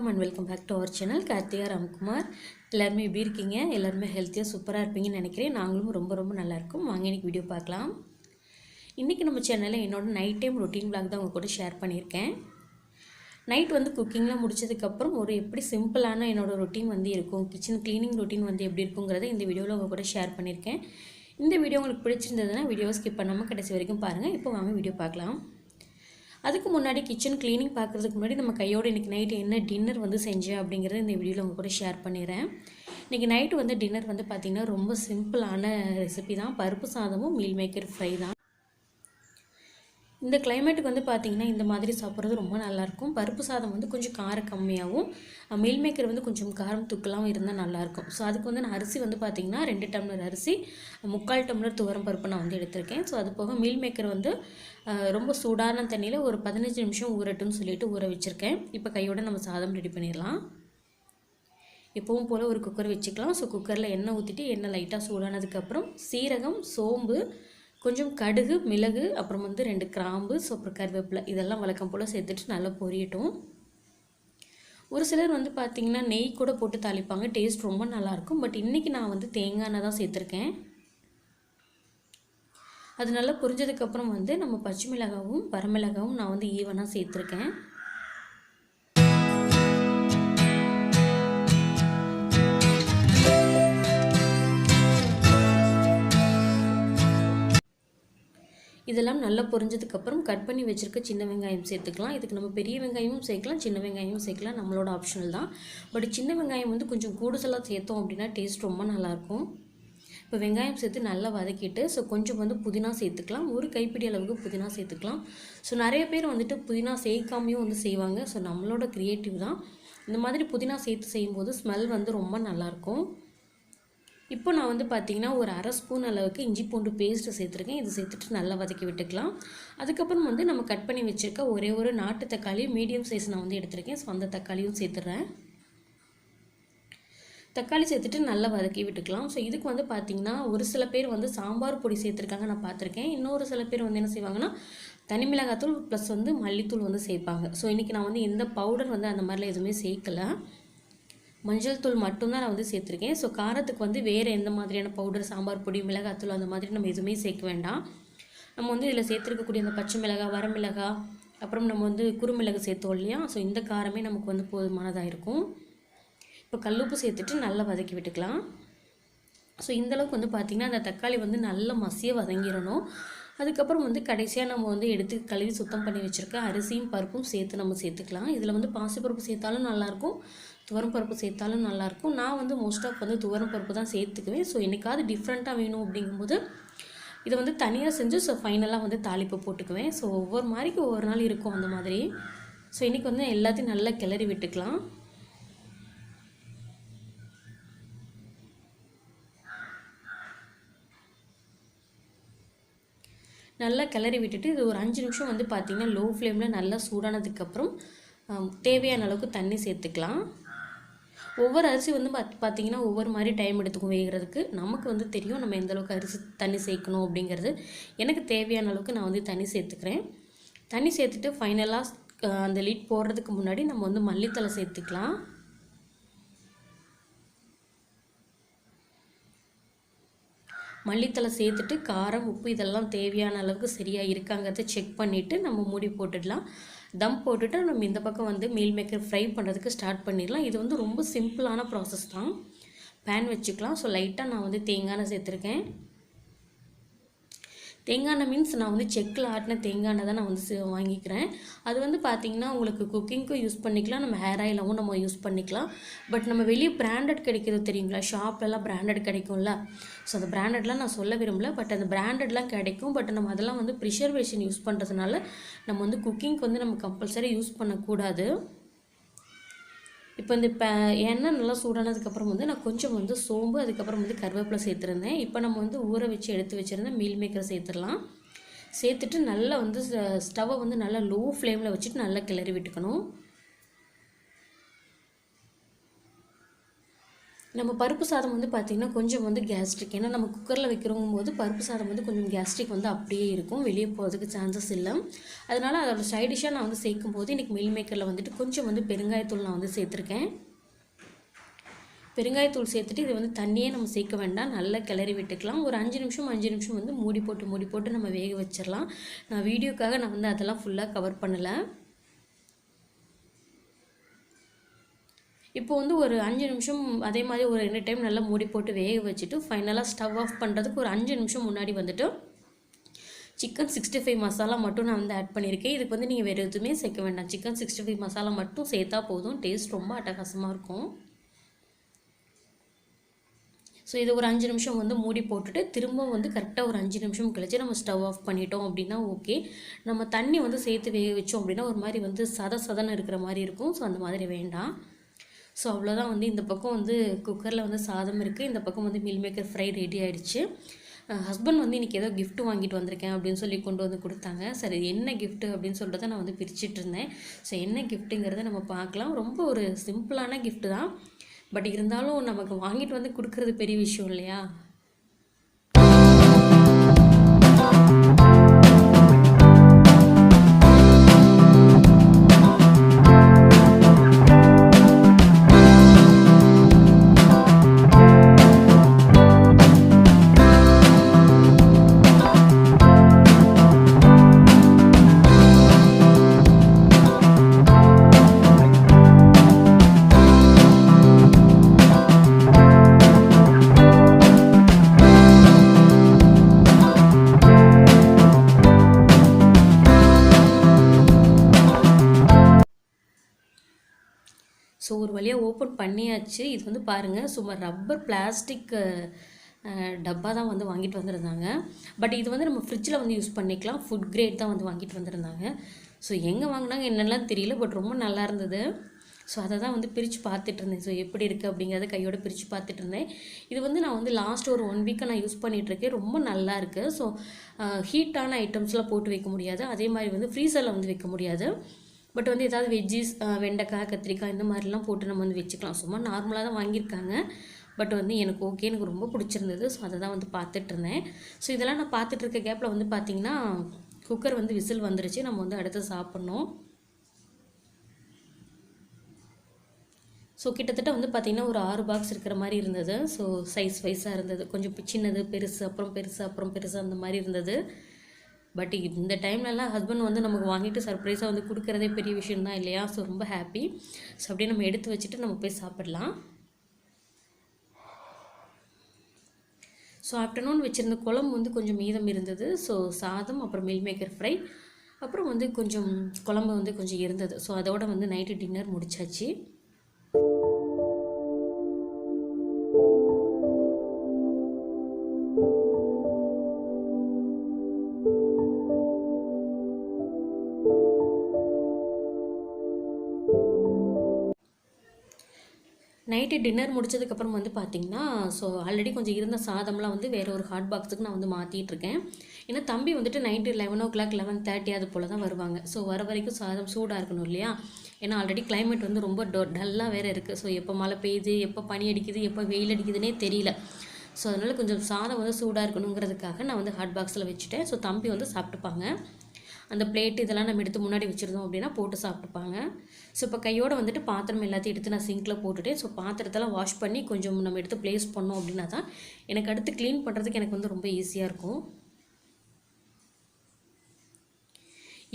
வணக்கம் and welcome back to our channel Karthika Ramkumar. எல்லாருமே எப்படி இருக்கீங்க? எல்லாருமே ஹெல்த்தியாக சூப்பராக இருப்பீங்கன்னு நினைக்கிறேன். நாங்களும் ரொம்ப ரொம்ப நல்லாயிருக்கும் வாங்க இன்னைக்கு வீடியோ பார்க்கலாம். இன்றைக்கி நம்ம சேனலில் என்னோடய நைட் டைம் ரொட்டீன் பிளாக் தான் உங்கள் கூட ஷேர் பண்ணியிருக்கேன். நைட் வந்து குக்கிங்லாம் முடிச்சதுக்கப்புறம் ஒரு எப்படி சிம்பிளான என்னோட ரொட்டீன் வந்து இருக்கும் கிச்சன் க்ளீனிங் ரொட்டீன் வந்து எப்படி இருக்குங்கிறத இந்த வீடியோவில் உங்கள் கூட ஷேர் பண்ணியிருக்கேன். இந்த வீடியோ உங்களுக்கு பிடிச்சிருந்ததுன்னா வீடியோவை ஸ்கிப் பண்ணாமல் கடைசி வரைக்கும் பாருங்கள் இப்போ வாங்க வீடியோ பார்க்கலாம். அதுக்கு முன்னாடி கிச்சன் க்ளீனிங் பார்க்குறதுக்கு முன்னாடி நம்ம கையோட இன்றைக்கி நைட்டு என்ன டின்னர் வந்து செஞ்சேன் அப்படிங்கிறத இந்த வீடியோவில் உங்கள் கூட ஷேர் பண்ணிடுறேன் இன்றைக்கி நைட்டு வந்து டின்னர் வந்து பார்த்திங்கன்னா ரொம்ப சிம்பிளான ரெசிபி தான். பருப்பு சாதமும் மீல் மேக்கர் ஃப்ரை தான். இந்த கிளைமேட்டுக்கு வந்து பார்த்திங்கன்னா இந்த மாதிரி சாப்பிட்றது ரொம்ப நல்லாயிருக்கும். பருப்பு சாதம் வந்து கொஞ்சம் காரம் கம்மியாகவும் மீல் மேக்கர் வந்து கொஞ்சம் காரம் தூக்கலாகவும் இருந்தால் நல்லாயிருக்கும். ஸோ அதுக்கு வந்து நான் அரிசி வந்து பார்த்திங்கன்னா ரெண்டு டம்ளர் அரிசி முக்கால் டம்ளர் துவரம் பருப்பு நான் வந்து எடுத்திருக்கேன். ஸோ அது போக மீல் மேக்கர் வந்து ரொம்ப சூடான தண்ணியில் ஒரு பதினஞ்சு நிமிஷம் ஊறட்டும்னு சொல்லிட்டு ஊற வச்சுருக்கேன். இப்போ கையோட நம்ம சாதம் ரெடி பண்ணிடலாம். எப்பவும் போல் ஒரு குக்கர் வச்சுக்கலாம். ஸோ குக்கரில் எண்ணெய் ஊற்றிட்டு எண்ணெய் லைட்டாக சூடானதுக்கப்புறம் சீரகம் சோம்பு கொஞ்சம் கடுகு மிளகு அப்புறம் வந்து ரெண்டு கிராம்பு ஸோ அப்புறம் கருவேப்பிலை இதெல்லாம் வழக்கம் போல் சேர்த்துட்டு நல்லா பொரியட்டும். ஒரு சிலர் வந்து பார்த்திங்கன்னா நெய் கூட போட்டு தாளிப்பாங்க. டேஸ்ட் ரொம்ப நல்லாயிருக்கும் பட் இன்றைக்கி நான் வந்து தேங்காய் எண்ணெய் தான் சேர்த்துருக்கேன். அது நல்லா பொரிஞ்சதுக்கப்புறம் வந்து நம்ம பச்சை மிளகாவும் வரமிளகாவும் நான் வந்து ஈவனாக சேர்த்துருக்கேன். இதெல்லாம் நல்லா பொரிஞ்சதுக்கப்புறம் கட் பண்ணி வச்சுருக்க சின்ன வெங்காயம் சேர்த்துக்கலாம். இதுக்கு நம்ம பெரிய வெங்காயமும் சேர்க்கலாம் சின்ன வெங்காயமும் சேர்க்கலாம். நம்மளோட ஆப்ஷனல் தான். பட் சின்ன வெங்காயம் வந்து கொஞ்சம் கூடுதலாக சேர்த்தோம் அப்படின்னா டேஸ்ட் ரொம்ப நல்லாயிருக்கும். இப்போ வெங்காயம் சேர்த்து நல்லா வதக்கிட்டு ஸோ கொஞ்சம் வந்து புதினா சேர்த்துக்கலாம். ஒரு கைப்பிடி அளவுக்கு புதினா சேர்த்துக்கலாம். ஸோ நிறைய பேர் வந்துட்டு புதினா சேர்க்காமையும் வந்து செய்வாங்க. ஸோ நம்மளோட க்ரியேட்டிவ் தான். இந்த மாதிரி புதினா சேர்த்து செய்யும்போது ஸ்மெல் வந்து ரொம்ப நல்லாயிருக்கும். இப்போ நான் வந்து பார்த்திங்கன்னா ஒரு அரை ஸ்பூன் அளவுக்கு இஞ்சி பூண்டு பேஸ்ட்டு சேர்த்துருக்கேன். இது சேர்த்துட்டு நல்லா வதக்கி விட்டுக்கலாம். அதுக்கப்புறம் வந்து நம்ம கட் பண்ணி வச்சுருக்க ஒரே ஒரு நாட்டு தக்காளி மீடியம் சைஸ் நான் வந்து எடுத்திருக்கேன். ஸோ அந்த தக்காளியும் சேர்த்துட்றேன் தக்காளி சேர்த்துட்டு நல்லா வதக்கி விட்டுக்கலாம். ஸோ இதுக்கு வந்து பார்த்திங்கன்னா ஒரு சில பேர் வந்து சாம்பார் பொடி சேர்த்துருக்காங்க நான் பார்த்துருக்கேன் இன்னொரு சில பேர் வந்து என்ன செய்வாங்கன்னா தனி மிளகாத்தூள் ப்ளஸ் வந்து மல்லித்தூள் வந்து சேர்ப்பாங்க. ஸோ இன்றைக்கி நான் வந்து எந்த பவுடர் வந்து அந்த மாதிரிலாம் எதுவுமே சேர்க்கல. மஞ்சள் தூள் மட்டும்தான் நான் வந்து சேர்த்துருக்கேன். ஸோ காரத்துக்கு வந்து வேறு எந்த மாதிரியான பவுடர் சாம்பார் பொடி மிளகாத்தூள் அந்த மாதிரி நம்ம எதுவுமே சேர்க்க வேண்டாம். நம்ம வந்து இதில் சேர்த்துருக்கக்கூடிய அந்த பச்சை மிளகாய் வரமிளகாய் அப்புறம் நம்ம வந்து குறுமிளகு சேர்த்தோம் இல்லையா? ஸோ இந்த காரமே நமக்கு வந்து போதுமானதாக இருக்கும். இப்போ கல்லுப்பு சேர்த்துட்டு நல்லா வதக்கி விட்டுக்கலாம். ஸோ இந்தளவுக்கு வந்து பார்த்திங்கன்னா அந்த தக்காளி வந்து நல்லா மசிய வதங்கிடணும். அதுக்கப்புறம் வந்து கடைசியாக நம்ம வந்து எடுத்து கழுவி சுத்தம் பண்ணி வச்சுருக்க அரிசியும் பருப்பும் சேர்த்து நம்ம சேர்த்துக்கலாம். இதில் வந்து பாசிப்பருப்பு சேர்த்தாலும் நல்லாயிருக்கும் துவரம் பருப்பு சேர்த்தாலும் நல்லாயிருக்கும். நான் வந்து மோஸ்ட் ஆஃப் வந்து துவரம் பருப்பு தான் சேர்த்துக்குவேன். ஸோ எனக்காவது டிஃப்ரெண்ட்டாக வேணும் அப்படிங்கும்போது இதை வந்து தனியாக செஞ்சு ஸோ ஃபைனலாக வந்து தாளிப்பு போட்டுக்குவேன். ஸோ ஒவ்வொரு மாதிரிக்கு ஒவ்வொரு நாள் இருக்கும் அந்த மாதிரி. ஸோ இன்றைக்கி வந்து எல்லாத்தையும் நல்லா கிளறி விட்டுக்கலாம். நல்லா கிளறி விட்டுட்டு இது ஒரு அஞ்சு நிமிஷம் வந்து பார்த்திங்கன்னா லோ ஃப்ளேமில் நல்லா சூடானதுக்கப்புறம் தேவையான அளவுக்கு தண்ணி சேர்த்துக்கலாம். ஒவ்வொரு அரிசி வந்து பாத் பார்த்திங்கன்னா ஒவ்வொரு மாதிரி டைம் எடுத்துக்கும் வேகிறதுக்கு. நமக்கு வந்து தெரியும் நம்ம எந்த அளவுக்கு அரிசி தண்ணி சேர்க்கணும் அப்படிங்கிறது. எனக்கு தேவையான அளவுக்கு நான் வந்து தண்ணி சேர்த்துக்கிறேன். தண்ணி சேர்த்துட்டு ஃபைனலாக அந்த லிட் போடுறதுக்கு முன்னாடி நம்ம வந்து மல்லித்தலை சேர்த்துக்கலாம். மல்லித்தலை சேர்த்துட்டு காரம் உப்பு இதெல்லாம் தேவையான அளவுக்கு சரியாக இருக்காங்கிறத செக் பண்ணிவிட்டு நம்ம மூடி போட்டுடலாம். தம் போட்டுட்டு நம்ம இந்த பக்கம் வந்து மீல் மேக்கர் ஃப்ரை பண்ணுறதுக்கு ஸ்டார்ட் பண்ணிடலாம். இது வந்து ரொம்ப சிம்பிளான ப்ராசஸ் தான். பேன் வச்சுக்கலாம். ஸோ லைட்டாக நான் வந்து தேங்காய் சேர்த்துருக்கேன். தேங்காய் எண்ணெய் மீன்ஸ் நான் வந்து செக்கில் ஆட்டின தேங்காய் எண்ணெய் தான் நான் வந்து வாங்கிக்கிறேன். அது வந்து பார்த்திங்கன்னா உங்களுக்கு குக்கிங்க்கும் யூஸ் பண்ணிக்கலாம். நம்ம ஹேர் ஆயிலாகவும் நம்ம யூஸ் பண்ணிக்கலாம். பட் நம்ம வெளியே பிராண்டட் கிடைக்கிறது தெரியுங்களா ஷாப்லலாம் பிராண்டட் கிடைக்கும்ல? ஸோ அந்த பிராண்டட்லாம் நான் சொல்ல விரும்பல. பட் அந்த பிராண்டட்லாம் கிடைக்கும். பட் நம்ம அதெல்லாம் வந்து ப்ரிஷர்வேஷன் யூஸ் பண்ணுறதுனால நம்ம வந்து குக்கிங்க்கு வந்து நம்ம கம்பல்சரி யூஸ் பண்ணக்கூடாது. இப்போ இந்த இப்போ எண்ணெய் நல்லா சூடானதுக்கப்புறம் வந்து நான் கொஞ்சம் வந்து சோம்பு அதுக்கப்புறம் வந்து கருவேப்பிலை சேர்த்துருந்தேன். இப்போ நம்ம வந்து ஊற வச்சு எடுத்து வச்சுருந்தேன் மீல் மேக்கரை சேர்த்துடலாம். சேர்த்துட்டு நல்லா வந்து ஸ்டவ்வை வந்து நல்லா லோ ஃப்ளேமில் வச்சுட்டு நல்லா கிளறி விட்டுக்கணும். நம்ம பருப்பு சாதம் வந்து பார்த்திங்கன்னா கொஞ்சம் வந்து கேஸ்ட்ரிக் ஏன்னா நம்ம குக்கரில் வைக்கிறோங்கும் போது பருப்பு சாதம் வந்து கொஞ்சம் கேஸ்ட்ரிக் வந்து அப்படியே இருக்கும். வெளியே போகிறதுக்கு சான்சஸ் இல்லை. அதனால் அதோட சைடிஷாக நான் வந்து சேர்க்கும் போது இன்றைக்கி மில் மேக்கரில் வந்துட்டு கொஞ்சம் வந்து பெருங்காயத்தூள் நான் வந்து சேர்த்துருக்கேன். பெருங்காயத்தூள் சேர்த்துட்டு இது வந்து தண்ணியே நம்ம சேர்க்க வேண்டாம். நல்லா கிளறி விட்டுக்கலாம். ஒரு அஞ்சு நிமிஷம் அஞ்சு நிமிஷம் வந்து மூடி போட்டு மூடி போட்டு நம்ம வேக வச்சிடலாம். நான் வீடியோக்காக நான் வந்து அதெல்லாம் ஃபுல்லாக கவர் பண்ணலை. இப்போ வந்து ஒரு அஞ்சு நிமிஷம் அதே மாதிரி ஒரு ரெண்டு டைம் நல்லா மூடி போட்டு வேக வச்சுட்டு ஃபைனலாக ஸ்டவ் ஆஃப் பண்ணுறதுக்கு ஒரு அஞ்சு நிமிஷம் முன்னாடி வந்துட்டு சிக்கன் சிக்ஸ்டி ஃபைவ் மசாலா மட்டும் நான் வந்து ஆட் பண்ணியிருக்கேன் இதுக்கு வந்து நீங்கள் வேறு எதுவுமே சேர்க்க வேண்டாம். சிக்கன் சிக்ஸ்டி ஃபைவ் மசாலா மட்டும் சேர்த்தா போதும். டேஸ்ட் ரொம்ப அட்டகாசமாக இருக்கும். ஸோ இது ஒரு அஞ்சு நிமிஷம் வந்து மூடி போட்டுட்டு திரும்ப வந்து கரெக்டாக ஒரு அஞ்சு நிமிஷம் கழிச்சு நம்ம ஸ்டவ் ஆஃப் பண்ணிட்டோம் அப்படின்னா ஓகே நம்ம தண்ணி வந்து சேர்த்து வேக வச்சோம் அப்படின்னா ஒரு மாதிரி வந்து சத சதன்னு இருக்கிற மாதிரி இருக்கும். ஸோ அந்த மாதிரி வேண்டாம். ஸோ அவ்வளோதான் வந்து இந்த பக்கம் வந்து குக்கரில் வந்து சாதம் இருக்குது இந்த பக்கம் வந்து மீல் மேக்கர் ஃப்ரை ரெடி ஆகிடுச்சு ஹஸ்பண்ட் வந்து இன்றைக்கி ஏதோ கிஃப்ட் வாங்கிட்டு வந்திருக்கேன் அப்படின்னு சொல்லி கொண்டு வந்து கொடுத்தாங்க. சரி என்ன கிஃப்ட்டு அப்படின்னு சொல்லிட்டு நான் வந்து பிரிச்சுட்டு இருந்தேன். ஸோ என்ன கிஃப்ட்டுங்கிறத நம்ம பார்க்கலாம். ரொம்ப ஒரு சிம்பிளான கிஃப்ட்டு தான். பட் இருந்தாலும் நமக்கு வாங்கிட்டு வந்து கொடுக்குறது பெரிய விஷயம் இல்லையா? ஸோ ஒரு வழியாக ஓப்பன் பண்ணியாச்சு. இது வந்து பாருங்கள் சும்மா ரப்பர் பிளாஸ்டிக் டப்பா தான் வந்து வாங்கிட்டு வந்திருந்தாங்க. பட் இது வந்து நம்ம ஃப்ரிட்ஜில் வந்து யூஸ் பண்ணிக்கலாம். ஃபுட் கிரேட் தான் வந்து வாங்கிட்டு வந்திருந்தாங்க. ஸோ எங்கே வாங்கினாங்க என்னெல்லாம் தெரியல பட் ரொம்ப நல்லா இருந்தது. ஸோ அதை தான் வந்து பிரித்து பார்த்துட்டு இருந்தேன். ஸோ எப்படி இருக்குது அப்படிங்கிறத கையோட பிரித்து பார்த்துட்டு இருந்தேன். இது வந்து நான் வந்து லாஸ்ட் ஒரு ஒன் வீக்காக நான் யூஸ் பண்ணிகிட்ருக்கேன் ரொம்ப நல்லா இருக்குது ஸோ ஹீட்டான ஐட்டம்ஸ்லாம் போட்டு வைக்க முடியாது. அதே மாதிரி வந்து ஃப்ரீசரில் வந்து வைக்க முடியாது. பட் வந்து ஏதாவது வெஜ்ஜிஸ் வெண்டைக்காய் கத்திரிக்காய் இந்த மாதிரிலாம் போட்டு நம்ம வந்து வச்சுக்கலாம். சும்மா நார்மலாக தான் வாங்கியிருக்காங்க. பட் வந்து எனக்கு ஓகே எனக்கு ரொம்ப பிடிச்சிருந்தது. ஸோ அதை தான் வந்து பார்த்துட்டு இருந்தேன். ஸோ இதெல்லாம் நான் பார்த்துட்டு இருக்க கேப்பில் வந்து பார்த்திங்கன்னா குக்கர் வந்து விசில் வந்துருச்சு. நம்ம வந்து அடுத்து சாப்பிட்ணும். ஸோ கிட்டத்தட்ட வந்து பார்த்திங்கன்னா ஒரு ஆறு பாக்ஸ் இருக்கிற மாதிரி இருந்தது. ஸோ சைஸ் வைஸாக இருந்தது. கொஞ்சம் சின்னது பெருசு அப்புறம் பெருசு அப்புறம் பெருசு அந்த மாதிரி இருந்தது. பட் இந்த டைம்லலாம் ஹஸ்பண்ட் வந்து நமக்கு வாங்கிட்டு சர்ப்ரைஸாக வந்து கொடுக்குறதே பெரிய விஷயம் தான் இல்லையா? ஸோ ரொம்ப ஹாப்பி ஸோ அப்படியே நம்ம எடுத்து வச்சுட்டு நம்ம போய் சாப்பிடலாம். ஸோ ஆஃப்டர்நூன் வச்சுருந்த குழம்பு வந்து கொஞ்சம் மீதம் இருந்தது. ஸோ சாதம் அப்புறம் மில் மேக்கர் ஃப்ரை அப்புறம் வந்து கொஞ்சம் குழம்பு வந்து கொஞ்சம் இருந்தது. ஸோ அதோட வந்து நைட்டு டின்னர் முடிச்சாச்சு. நைட்டு டின்னர் முடிச்சதுக்கப்புறம் வந்து பார்த்திங்கன்னா ஸோ ஆல்ரெடி கொஞ்சம் இருந்த சாதம்லாம் வந்து வேறு ஒரு ஹாட் பாக்ஸுக்கு நான் வந்து மாற்றிட்டு இருக்கேன். ஏன்னா தம்பி வந்துட்டு night eleven o'clock eleven thirty அது போல் தான் வருவாங்க. ஸோ வர வரைக்கும் சாதம் சூடாக இருக்கணும் இல்லையா? ஏன்னா ஆல்ரெடி கிளைமேட் வந்து ரொம்ப டொ டல்லாக வேறு இருக்குது ஸோ எப்போ மழை பெய்யுது எப்போ பனி அடிக்குது எப்போ வெயில் அடிக்குதுன்னே தெரியல. ஸோ அதனால் கொஞ்சம் சாதம் வந்து சூடாக இருக்கணுங்கிறதுக்காக நான் வந்து ஹாட் பாக்ஸில் வச்சுட்டேன். ஸோ தம்பி வந்து சாப்பிட்டுப்பாங்க. அந்த பிளேட் இதெல்லாம் நம்ம எடுத்து முன்னாடி வச்சுருந்தோம் அப்படின்னா போட்டு சாப்பிட்டுப்பாங்க. ஸோ இப்போ கையோட வந்துட்டு பாத்திரம் எல்லாத்தையும் எடுத்து நான் சிங்கில் போட்டுட்டேன் ஸோ பாத்திரத்தெல்லாம் வாஷ் பண்ணி கொஞ்சம் நம்ம எடுத்து ப்ளேஸ் பண்ணோம் அப்படின்னா தான் எனக்கு அடுத்து க்ளீன் பண்ணுறதுக்கு எனக்கு வந்து ரொம்ப ஈஸியாக இருக்கும்.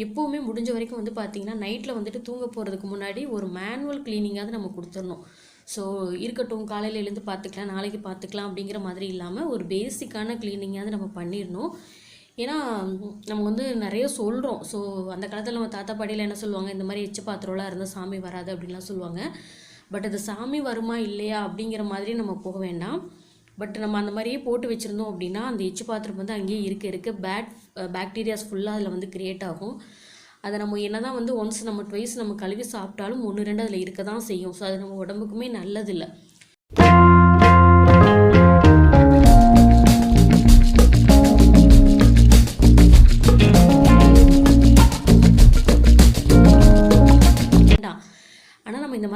எப்போவுமே முடிஞ்ச வரைக்கும் வந்து பார்த்திங்கன்னா நைட்டில் வந்துட்டு தூங்க போகிறதுக்கு முன்னாடி ஒரு மேனுவல் க்ளீனிங்காவது நம்ம கொடுத்துடணும். ஸோ இருக்கட்டும் காலையில் எழுந்து பார்த்துக்கலாம் நாளைக்கு பார்த்துக்கலாம் அப்படிங்கிற மாதிரி இல்லாமல் ஒரு பேசிக்கான க்ளீனிங்காவது நம்ம பண்ணிடணும். ஏன்னா நம்ம வந்து நிறைய சொல்கிறோம் ஸோ அந்த காலத்தில் நம்ம தாத்தா பாட்டியில் என்ன சொல்லுவாங்க? இந்த மாதிரி எச்சு பாத்திரம்லாம் இருந்தால் சாமி வராது அப்படின்லாம் சொல்லுவாங்க. பட் அது சாமி வருமா இல்லையா அப்படிங்கிற மாதிரி நம்ம போக வேண்டாம். பட் நம்ம அந்த மாதிரியே போட்டு வச்சுருந்தோம் அப்படின்னா அந்த எச்சு பாத்திரம் வந்து அங்கேயே இருக்க இருக்க. பேட் பாக்டீரியாஸ் ஃபுல்லாக அதில் வந்து க்ரியேட் ஆகும். அதை நம்ம என்ன தான் வந்து ஒன்ஸ் நம்ம ட்வைஸ் நம்ம கழுவி சாப்பிட்டாலும் ஒன்று ரெண்டு அதில் இருக்க தான் செய்யும். ஸோ அது நம்ம உடம்புக்குமே நல்லதில்லை.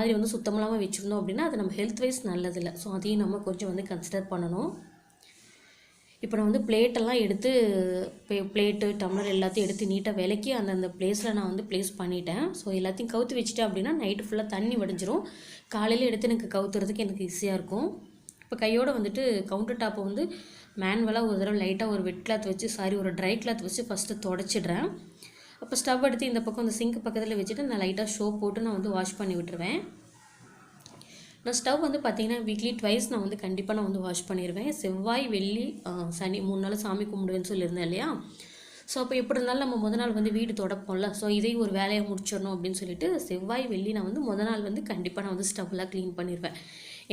மாதிரி வந்து சுத்தமில்லாமல் வச்சுருந்தோம் அப்படின்னா அது நம்ம ஹெல்த் வைஸ் நல்லதில்லை. ஸோ அதையும் நம்ம கொஞ்சம் வந்து கன்சிடர் பண்ணணும். இப்போ நான் வந்து பிளேட்டெல்லாம் எடுத்து பிளேட்டு டம்ளர் எல்லாத்தையும் எடுத்து நீட்டாக விலக்கி அந்தந்த பிளேஸில் நான் வந்து ப்ளேஸ் பண்ணிட்டேன். ஸோ எல்லாத்தையும் கவுத்து வச்சுட்டேன் அப்படின்னா நைட்டு ஃபுல்லாக தண்ணி வடிஞ்சிரும். காலையில் எடுத்து எனக்கு கவுத்துறதுக்கு எனக்கு ஈஸியாக இருக்கும். இப்போ கையோடு வந்துட்டு கவுண்டர் டாப்பை வந்து மேன்வலாக ஒரு தடவை லைட்டாக ஒரு வெட் கிளாத் வச்சு சாரி ஒரு ட்ரை கிளாத் வச்சு ஃபஸ்ட்டு தொடச்சிடுறேன். அப்போ ஸ்டவ் எடுத்து இந்த பக்கம் இந்த சிங்க் பக்கத்தில் வச்சுட்டு நான் லைட்டாக ஷோ போட்டு நான் வந்து வாஷ் பண்ணி விட்டுருவேன். நான் ஸ்டவ் வந்து பார்த்திங்கன்னா வீக்லி ட்வைஸ் நான் வந்து கண்டிப்பாக நான் வந்து வாஷ் பண்ணிடுவேன் செவ்வாய் வெள்ளி சனி மூணு நாள் சாமி கும்பிடுவேன்னு சொல்லியிருந்தேன் இல்லையா? ஸோ அப்போ எப்படி இருந்தாலும் நம்ம முத நாள் வந்து வீடு தொடப்போம்ல. ஸோ இதையும் ஒரு வேலையை முடிச்சிடணும் அப்படின்னு சொல்லிட்டு செவ்வாய் வெள்ளி நான் வந்து முத நாள் வந்து கண்டிப்பாக நான் வந்து ஸ்டவ்லாம் க்ளீன் பண்ணிடுவேன்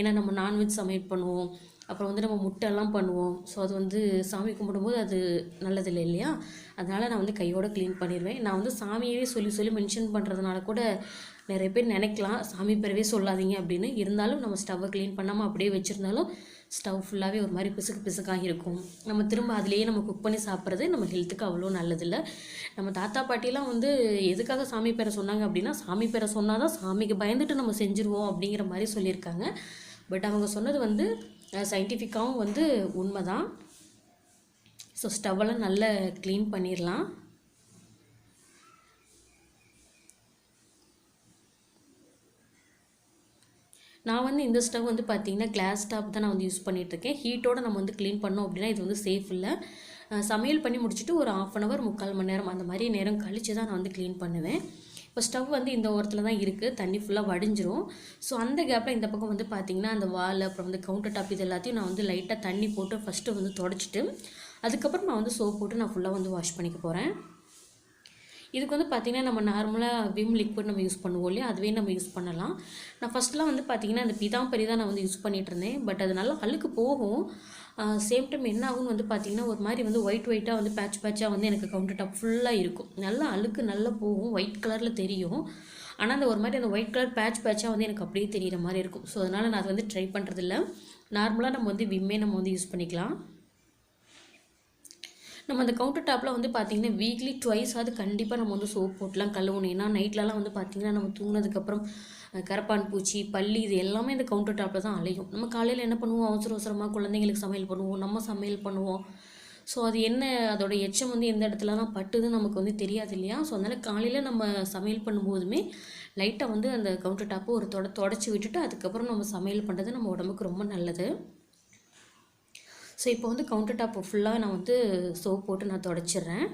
ஏன்னா நம்ம நான்வெஜ் சமையல் பண்ணுவோம். அப்புறம் வந்து நம்ம முட்டைலாம் பண்ணுவோம். ஸோ அது வந்து சாமி கும்பிடும்போது அது நல்லதில்லை இல்லையா? அதனால் நான் வந்து கையோடு க்ளீன் பண்ணிடுவேன் நான் வந்து சாமியவே சொல்லி சொல்லி மென்ஷன் பண்ணுறதுனால கூட நிறைய பேர் நினைக்கலாம். சாமி பேரவே சொல்லாதீங்க அப்படின்னு. இருந்தாலும் நம்ம ஸ்டவ்வை க்ளீன் பண்ணாமல் அப்படியே வச்சுருந்தாலும் ஸ்டவ் ஃபுல்லாகவே ஒரு மாதிரி பிசுக்கு பிசுக்காக இருக்கும். நம்ம திரும்ப அதுலேயே நம்ம குக் பண்ணி சாப்பிட்றது நம்ம ஹெல்த்துக்கு அவ்வளோ நல்லதில்லை. நம்ம தாத்தா பாட்டிலாம் வந்து எதுக்காக சாமி பேரை சொன்னாங்க அப்படின்னா சாமி பேரை சொன்னால் தான் சாமிக்கு பயந்துட்டு நம்ம செஞ்சுருவோம் அப்படிங்கிற மாதிரி சொல்லியிருக்காங்க. பட் அவங்க சொன்னது வந்து சயின்டிஃபிக்காகவும் வந்து உண்மை தான் ஸோ ஸ்டவ்வெல்லாம் நல்லா க்ளீன் பண்ணிடலாம் நான் வந்து இந்த ஸ்டவ் வந்து பார்த்தீங்கன்னா கிளாஸ் ஸ்டவ் தான் நான் வந்து யூஸ் பண்ணிகிட்ருக்கேன் ஹீட்டோட நம்ம வந்து க்ளீன் பண்ணோம் அப்படின்னா இது வந்து சேஃப் இல்லை. சமையல் பண்ணி முடிச்சுட்டு ஒரு ஆஃப் அன் ஹவர் முக்கால் மணி நேரம் அந்த மாதிரி நேரம் கழித்து தான் நான் வந்து க்ளீன் பண்ணுவேன். இப்போ ஸ்டவ் வந்து இந்த ஓரத்தில் தான் இருக்குது தண்ணி ஃபுல்லாக வடிஞ்சிரும். ஸோ அந்த கேப்பில் இந்த பக்கம் வந்து பார்த்திங்கன்னா அந்த வால் அப்புறம் வந்து கவுண்டர் டாப் இது எல்லாத்தையும் நான் வந்து லைட்டாக தண்ணி போட்டு ஃபஸ்ட்டு வந்து தொடச்சிட்டு அதுக்கப்புறம் நான் வந்து சோப் போட்டு நான் ஃபுல்லாக வந்து வாஷ் பண்ணிக்க போகிறேன் இதுக்கு வந்து பார்த்திங்கன்னா நம்ம நார்மலாக விம் லிக்விட் நம்ம யூஸ் பண்ணுவோம் இல்லையா? அதுவே நம்ம யூஸ் பண்ணலாம். நான் ஃபஸ்ட்லாம் வந்து பார்த்திங்கன்னா அந்த பிதாம்பரி தான் நான் வந்து யூஸ் பண்ணிகிட்டு இருந்தேன். பட் அது நல்லா அழுக்கு போகும். சேம் டைம் என்ன ஆகும்னு வந்து பார்த்திங்கன்னா ஒரு மாதிரி வந்து ஒயிட் ஒயிட்டாக வந்து பேட்ச் பேட்சாக வந்து எனக்கு கவுண்டர் டாப் ஃபுல்லாக இருக்கும். நல்லா அழுக்கு நல்லா போகும். ஒயிட் கலரில் தெரியும். ஆனால் அந்த ஒரு மாதிரி அந்த ஒயிட் கலர் பேட்ச் பேட்சாக வந்து எனக்கு அப்படியே தெரிகிற மாதிரி இருக்கும். ஸோ அதனால் நான் அதை வந்து ட்ரை பண்ணுறதில்ல நார்மலாக நம்ம வந்து விம்மே நம்ம வந்து யூஸ் பண்ணிக்கலாம். நம்ம அந்த கவுண்டர் டாப்பில் வந்து பார்த்திங்கன்னா வீக்லி ட்வைஸாவது கண்டிப்பாக நம்ம வந்து சோப் போட்டுலாம் கழுவணும். ஏன்னா நைட்லலாம் வந்து பார்த்திங்கன்னா நம்ம தூங்கினதுக்கப்புறம் கரப்பான் பூச்சி பள்ளி இது எல்லாமே இந்த கவுண்டர் டாப்பில் தான் அலையும். நம்ம காலையில் என்ன பண்ணுவோம்? அவசர அவசரமாக குழந்தைங்களுக்கு சமையல் பண்ணுவோம். நம்ம சமையல் பண்ணுவோம். ஸோ அது என்ன அதோடய எச்சம் வந்து எந்த இடத்துலலாம் பட்டுதுன்னு நமக்கு வந்து தெரியாது இல்லையா? ஸோ அதனால் காலையில் நம்ம சமையல் பண்ணும்போதுமே லைட்டாக வந்து அந்த கவுண்டர் டாப்பை ஒரு தொட தொடச்சி விட்டுட்டு அதுக்கப்புறம் நம்ம சமையல் பண்ணுறது நம்ம உடம்புக்கு ரொம்ப நல்லது. ஸோ இப்போ வந்து கவுண்டர் டாப் ஃபுல்லாக நான் வந்து சோப் போட்டு நான் தொடச்சிட்றேன்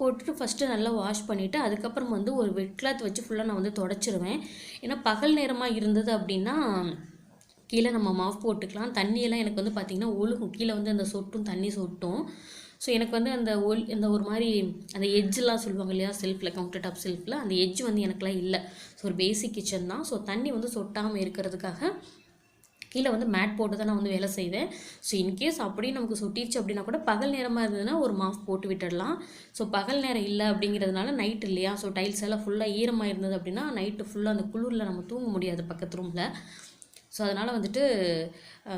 போட்டுட்டு ஃபஸ்ட்டு நல்லா வாஷ் பண்ணிவிட்டு அதுக்கப்புறம் வந்து ஒரு வெட் கிளாத் வச்சு ஃபுல்லாக நான் வந்து தொடச்சிருவேன். ஏன்னா பகல் நேரமாக இருந்தது அப்படின்னா கீழே நம்ம மாஃப் போட்டுக்கலாம். தண்ணியெல்லாம் எனக்கு வந்து பார்த்திங்கன்னா ஒழுகும். கீழே வந்து அந்த சொட்டும் தண்ணி சொட்டும். ஸோ எனக்கு வந்து அந்த ஒல் இந்த ஒரு மாதிரி அந்த எஜ்ஜெலாம் சொல்லுவாங்க இல்லையா செல்ஃபில் கவுண்டர் டாப் செல்ஃபில் அந்த எஜ்ஜு வந்து எனக்குலாம் இல்லை. ஸோ ஒரு பேசிக் கிச்சன் தான். ஸோ தண்ணி வந்து சொட்டாமல் இருக்கிறதுக்காக கீழே வந்து மேட் போட்டு தான் நான் வந்து வேலை செய்வேன். ஸோ இன்கேஸ் அப்படியே நமக்கு சுட்டிருச்சு அப்படின்னா கூட பகல் நேரமாக இருந்ததுன்னா ஒரு மாஃப் போட்டு விட்டுடலாம். ஸோ பகல் நேரம் இல்லை அப்படிங்கிறதுனால நைட் இல்லையா? ஸோ டைல்ஸ் எல்லாம் ஃபுல்லாக ஈரமாக இருந்தது அப்படின்னா நைட்டு ஃபுல்லாக அந்த குளிரில் நம்ம தூங்க முடியாது பக்கத்து ரூமில் ஸோ அதனால் வந்துட்டு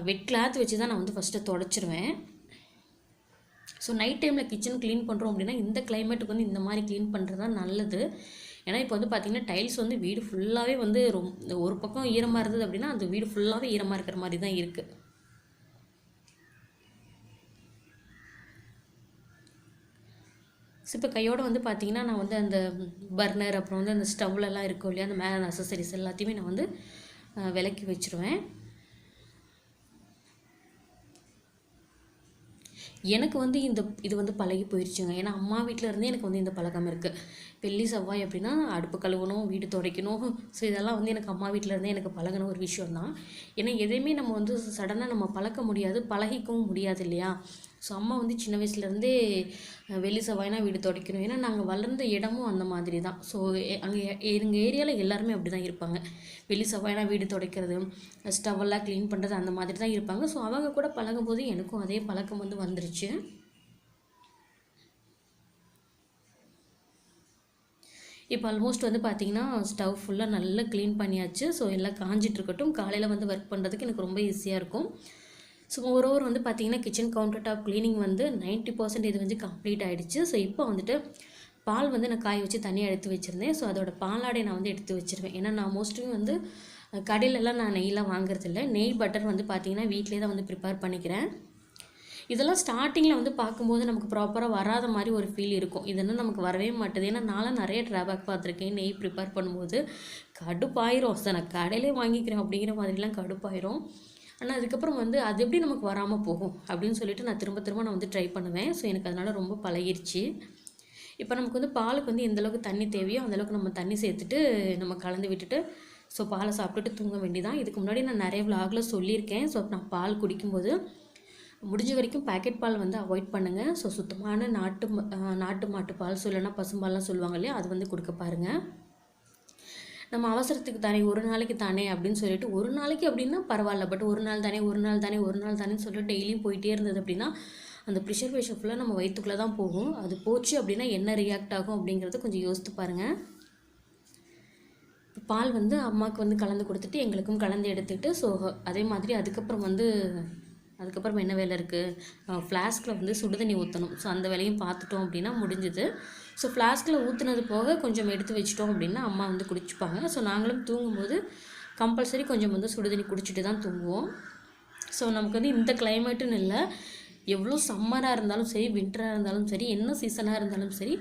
வெட் கிளாத் வச்சு தான் நான் வந்து ஃபஸ்ட்டு தொடச்சிருவேன். ஸோ நைட் டைமில் கிச்சன் க்ளீன் பண்ணுறோம் அப்படின்னா இந்த கிளைமேட்டுக்கு வந்து இந்த மாதிரி க்ளீன் பண்ணுறது தான் நல்லது. ஏன்னா இப்போ வந்து பார்த்திங்கன்னா டைல்ஸ் வந்து வீடு ஃபுல்லாகவே வந்து ரொம் ஒரு பக்கம் ஈரமாக இருந்தது அப்படின்னா அந்த வீடு ஃபுல்லாகவே ஈரமாக இருக்கிற மாதிரி தான் இருக்குது ஸோ இப்போ கையோட வந்து பார்த்தீங்கன்னா நான் வந்து அந்த பர்னர் அப்புறம் வந்து அந்த ஸ்டவ்லலாம் இருக்கும் இல்லையா அந்த மேலே அசசரிஸ் எல்லாத்தையுமே நான் வந்து விலக்கி வச்சுருவேன். எனக்கு வந்து இந்த இது வந்து பழகி போயிடுச்சுங்க ஏன்னா அம்மா வீட்டில் இருந்தே எனக்கு வந்து இந்த பழக்கம் இருக்குது வெள்ளி செவ்வாய் அப்படின்னா அடுப்பு கழுவணும் வீடு துடைக்கணும். ஸோ இதெல்லாம் வந்து எனக்கு அம்மா வீட்டில் இருந்தே எனக்கு பழகின ஒரு விஷயம் தான் ஏன்னா எதையுமே நம்ம வந்து சடனாக நம்ம பழக்க முடியாது பழகிக்கவும் முடியாது இல்லையா? ஸோ அம்மா வந்து சின்ன வயசுலேருந்தே வெள்ளி செவ்வாய்னா வீடு துடைக்கணும். ஏன்னா நாங்கள் வளர்ந்த இடமும் அந்த மாதிரி தான் ஸோ அங்கே எங்கள் ஏரியாவில் எல்லாருமே அப்படி தான் இருப்பாங்க. வெள்ளி செவ்வாய்னா வீடு துடைக்கிறது ஸ்டவ்வெல்லாம் க்ளீன் பண்ணுறது அந்த மாதிரி தான் இருப்பாங்க. ஸோ அவங்க கூட பழகும்போது எனக்கும் அதே பழக்கம் வந்து வந்துருச்சு. இப்போ ஆல்மோஸ்ட் வந்து பார்த்தீங்கன்னா ஸ்டவ் ஃபுல்லாக நல்லா க்ளீன் பண்ணியாச்சு. ஸோ எல்லாம் காஞ்சிட்ருக்கட்டும் காலையில் வந்து ஒர்க் பண்ணுறதுக்கு எனக்கு ரொம்ப ஈஸியாக இருக்கும். ஸோ ஒரு ஓவர் வந்து பார்த்திங்கன்னா கிச்சன் கவுண்டர் டாப் க்ளீனிங் வந்து நைன்ட்டி பர்சன்ட் இது வந்து கம்ப்ளீட் ஆகிடுச்சு ஸோ இப்போ வந்துட்டு பால் வந்து நான் காய வச்சு தனியாக எடுத்து வச்சுருந்தேன். ஸோ அதோட பாலாடை நான் வந்து எடுத்து வச்சுருவேன். ஏன்னா நான் மோஸ்ட்லி வந்து கடையிலலாம் நான் நெய்லாம் வாங்குறதில்ல. நெய் பட்டர் வந்து பார்த்திங்கன்னா வீட்டிலே தான் வந்து ப்ரிப்பேர் பண்ணிக்கிறேன். இதெல்லாம் ஸ்டார்டிங்கில் வந்து பார்க்கும்போது நமக்கு ப்ராப்பராக வராத மாதிரி ஒரு ஃபீல் இருக்கும். இதெல்லாம் நமக்கு வரவே மாட்டுது. ஏன்னா நான்லாம் நிறைய ட்ராபேக் பார்த்துருக்கேன். நெய் ப்ரிப்பேர் பண்ணும்போது கடுப்பாயிரும். சார் நான் கடையிலே வாங்கிக்கிறேன் அப்படிங்கிற மாதிரிலாம் கடுப்பாயிரும். ஆனால் அதுக்கப்புறம் வந்து அது எப்படி நமக்கு வராமல் போகும்? அப்படின்னு சொல்லிட்டு நான் திரும்ப திரும்ப நான் வந்து ட்ரை பண்ணுவேன். ஸோ எனக்கு அதனால் ரொம்ப பழகிருச்சு. இப்போ நமக்கு வந்து பாலுக்கு வந்து எந்தளவுக்கு தண்ணி தேவையோ அந்தளவுக்கு நம்ம தண்ணி சேர்த்துட்டு நம்ம கலந்து விட்டுட்டு ஸோ பாலை சாப்பிட்டுட்டு தூங்க வேண்டிதான் இதுக்கு முன்னாடி நான் நிறைய விலாகில் சொல்லியிருக்கேன். ஸோ நான் பால் குடிக்கும்போது முடிஞ்ச வரைக்கும் பேக்கெட் பால் வந்து அவாய்ட் பண்ணுங்கள் ஸோ சுத்தமான நாட்டு நாட்டு மாட்டு பால் சொல்லலைன்னா பசும்பால்லாம் சொல்லுவாங்க இல்லையா? அது வந்து கொடுக்க பாருங்கள் நம்ம அவசரத்துக்கு தானே ஒரு நாளைக்கு தானே அப்படின்னு சொல்லிட்டு ஒரு நாளைக்கு அப்படின்னா பரவாயில்ல. பட் ஒரு நாள் தானே ஒரு நாள் தானே ஒரு நாள் தானே சொல்லிட்டு டெய்லியும் போயிட்டே இருந்தது அப்படின்னா அந்த ப்ரெஷர் ப்ரிஷர்வேஷன் ஃபுல்லாக நம்ம வயிற்றுக்குள்ளே தான் போகும். அது போச்சு அப்படின்னா என்ன ரியாக்ட் ஆகும் அப்படிங்கிறத கொஞ்சம் யோசித்து பாருங்கள் பால் வந்து அம்மாவுக்கு வந்து கலந்து கொடுத்துட்டு எங்களுக்கும் கலந்து எடுத்துக்கிட்டு ஸோ அதே மாதிரி அதுக்கப்புறம் வந்து அதுக்கப்புறம் என்ன வேலை இருக்குது ஃப்ளாஸ்கில் வந்து சுடுதண்ணி ஊற்றணும் ஸோ அந்த வேலையும் பார்த்துட்டோம் அப்படின்னா முடிஞ்சுது. ஸோ ஃப்ளாஸ்கில் ஊற்றுனது போக கொஞ்சம் எடுத்து வச்சிட்டோம் அப்படின்னா அம்மா வந்து குடிச்சுப்பாங்க. ஸோ நாங்களும் தூங்கும்போது கம்பல்சரி கொஞ்சம் வந்து சுடுதண்ணி குடிச்சிட்டு தான் தூங்குவோம். ஸோ நமக்கு வந்து இந்த கிளைமேட்டுன்னு இல்லை. எவ்வளோ சம்மராக இருந்தாலும் சரி வின்டராக இருந்தாலும் சரி என்ன சீசனாக இருந்தாலும் சரி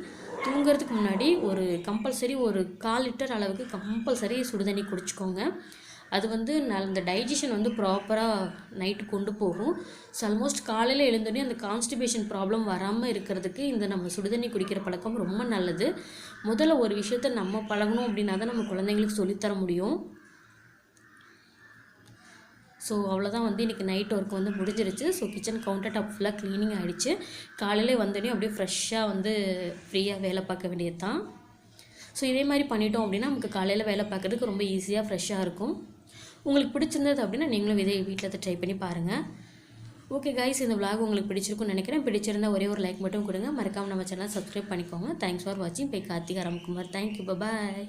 தூங்குறதுக்கு முன்னாடி ஒரு கம்பல்சரி ஒரு கால் லிட்டர் அளவுக்கு கம்பல்சரி சுடுதண்ணி குடிச்சிக்கோங்க. அது வந்து நல் இந்த டைஜஷன் வந்து ப்ராப்பராக நைட்டு கொண்டு போகும். ஸோ ஆல்மோஸ்ட் காலையில் எழுந்தோடனே அந்த கான்ஸ்டிபேஷன் ப்ராப்ளம் வராமல் இருக்கிறதுக்கு இந்த நம்ம சுடுதண்ணி குடிக்கிற பழக்கம் ரொம்ப நல்லது. முதல்ல ஒரு விஷயத்த நம்ம பழகணும் அப்படின்னா தான் நம்ம குழந்தைங்களுக்கு சொல்லித்தர முடியும். ஸோ அவ்வளோதான் வந்து இன்றைக்கி நைட் ஒர்க் வந்து முடிஞ்சிருச்சு. ஸோ கிச்சன் கவுண்டர் டாப் ஃபுல்லாக க்ளீனிங் ஆகிடுச்சு காலையில் வந்தோடனே அப்படியே ஃப்ரெஷ்ஷாக வந்து ஃப்ரீயாக வேலை பார்க்க வேண்டியது தான் ஸோ இதே மாதிரி பண்ணிட்டோம் அப்படின்னா நமக்கு காலையில் வேலை பார்க்குறதுக்கு ரொம்ப ஈஸியாக ஃப்ரெஷ்ஷாக இருக்கும். உங்களுக்கு பிடிச்சிருந்தது அப்படின்னா நீங்களும் இதே வீட்டில் ட்ரை பண்ணி பாருங்கள் ஓகே கைஸ் இந்த விளாக் உங்களுக்கு பிடிச்சிருக்கும்னு நினைக்கிறேன். பிடிச்சிருந்தா ஒரே ஒரு லைக் மட்டும் கொடுங்க. மறக்காமல் நம்ம சேனல் சப்ஸ்கிரைப் பண்ணிக்கோங்க. தேங்க்ஸ் ஃபார் வாட்சிங் bye Karthika Ramkumar. Thank you bye